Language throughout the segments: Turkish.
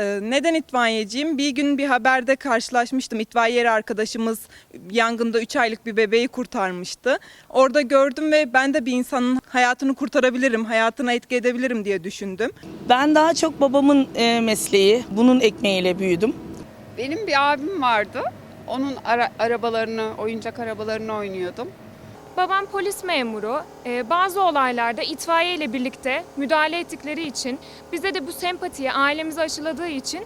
Ee, Neden itfaiyeciyim? Bir gün bir haberde karşılaşmıştım. İtfaiyeli arkadaşımız yangında 3 aylık bir bebeği kurtarmıştı. Orada gördüm ve ben de bir insanın hayatını kurtarabilirim, hayatına etki edebilirim diye düşündüm. Ben daha çok babamın e, mesleği, bunun ekmeğiyle büyüdüm. Benim bir abim vardı. Onun ara- arabalarını, oyuncak arabalarını oynuyordum. Babam polis memuru. Ee, bazı olaylarda itfaiye ile birlikte müdahale ettikleri için bize de bu sempatiyi ailemize aşıladığı için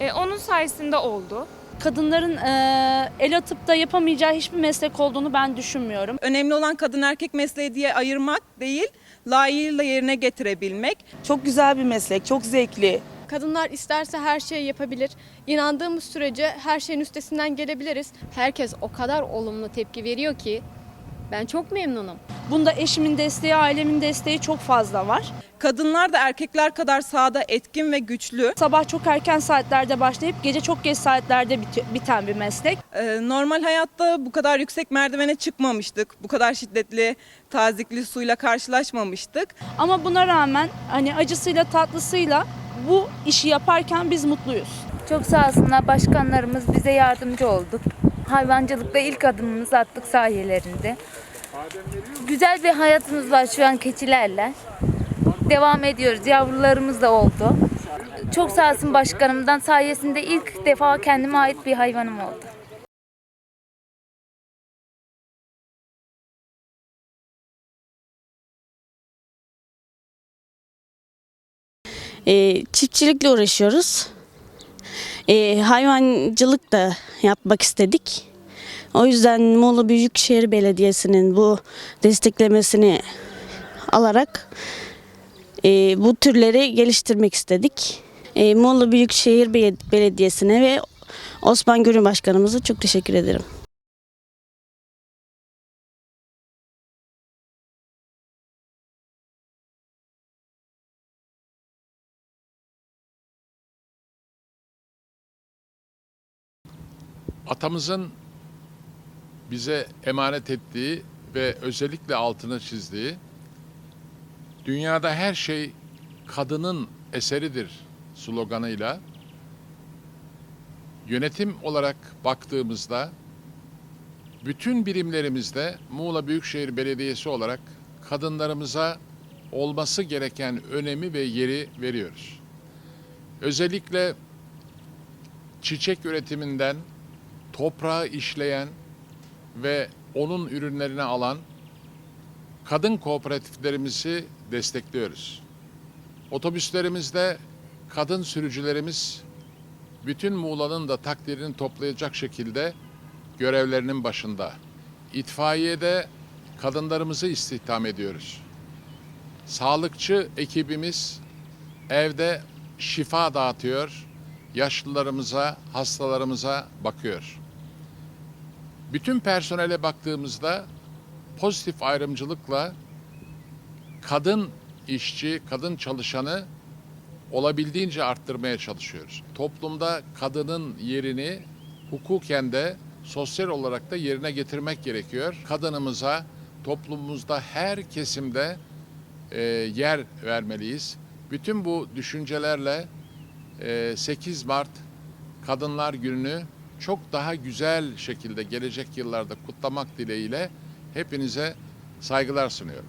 e, onun sayesinde oldu. kadınların eee, el atıp da yapamayacağı hiçbir meslek olduğunu ben düşünmüyorum. Önemli olan kadın erkek mesleği diye ayırmak değil, layığıyla yerine getirebilmek. Çok güzel bir meslek, çok zevkli. Kadınlar isterse her şeyi yapabilir. İnandığımız sürece her şeyin üstesinden gelebiliriz. Herkes o kadar olumlu tepki veriyor ki ben çok memnunum. Bunda eşimin desteği, ailemin desteği çok fazla var. Kadınlar da erkekler kadar sahada etkin ve güçlü. Sabah çok erken saatlerde başlayıp gece çok geç saatlerde bit- biten bir meslek. Ee, Normal hayatta bu kadar yüksek merdivene çıkmamıştık. Bu kadar şiddetli, tazikli suyla karşılaşmamıştık. Ama buna rağmen hani acısıyla tatlısıyla bu işi yaparken biz mutluyuz. Çok sağ olsunlar başkanlarımız bize yardımcı olduk. Hayvancılıkta ilk adımımızı attık sayelerinde. Güzel bir hayatımız var şu an keçilerle. Devam ediyoruz. Yavrularımız da oldu. Çok sağ olsun başkanımdan sayesinde ilk defa kendime ait bir hayvanım oldu. E, çiftçilikle uğraşıyoruz. E, hayvancılık da yapmak istedik. O yüzden Muğla Büyükşehir Belediyesi'nin bu desteklemesini alarak e, bu türleri geliştirmek istedik. E, Muğla Büyükşehir Be- Belediyesi'ne ve Osman Gürün Başkanımıza çok teşekkür ederim. Atamızın bize emanet ettiği ve özellikle altını çizdiği dünyada her şey kadının eseridir sloganıyla yönetim olarak baktığımızda bütün birimlerimizde Muğla Büyükşehir Belediyesi olarak kadınlarımıza olması gereken önemi ve yeri veriyoruz. Özellikle çiçek üretiminden toprağı işleyen ve onun ürünlerini alan kadın kooperatiflerimizi destekliyoruz. Otobüslerimizde kadın sürücülerimiz bütün Muğla'nın da takdirini toplayacak şekilde görevlerinin başında. İtfaiyede kadınlarımızı istihdam ediyoruz. Sağlıkçı ekibimiz evde şifa dağıtıyor, yaşlılarımıza, hastalarımıza bakıyor. Bütün personele baktığımızda pozitif ayrımcılıkla kadın işçi, kadın çalışanı olabildiğince arttırmaya çalışıyoruz. Toplumda kadının yerini hukuken de sosyal olarak da yerine getirmek gerekiyor. Kadınımıza toplumumuzda her kesimde e, yer vermeliyiz. Bütün bu düşüncelerle 8 Mart Kadınlar Günü'nü çok daha güzel şekilde gelecek yıllarda kutlamak dileğiyle hepinize saygılar sunuyorum.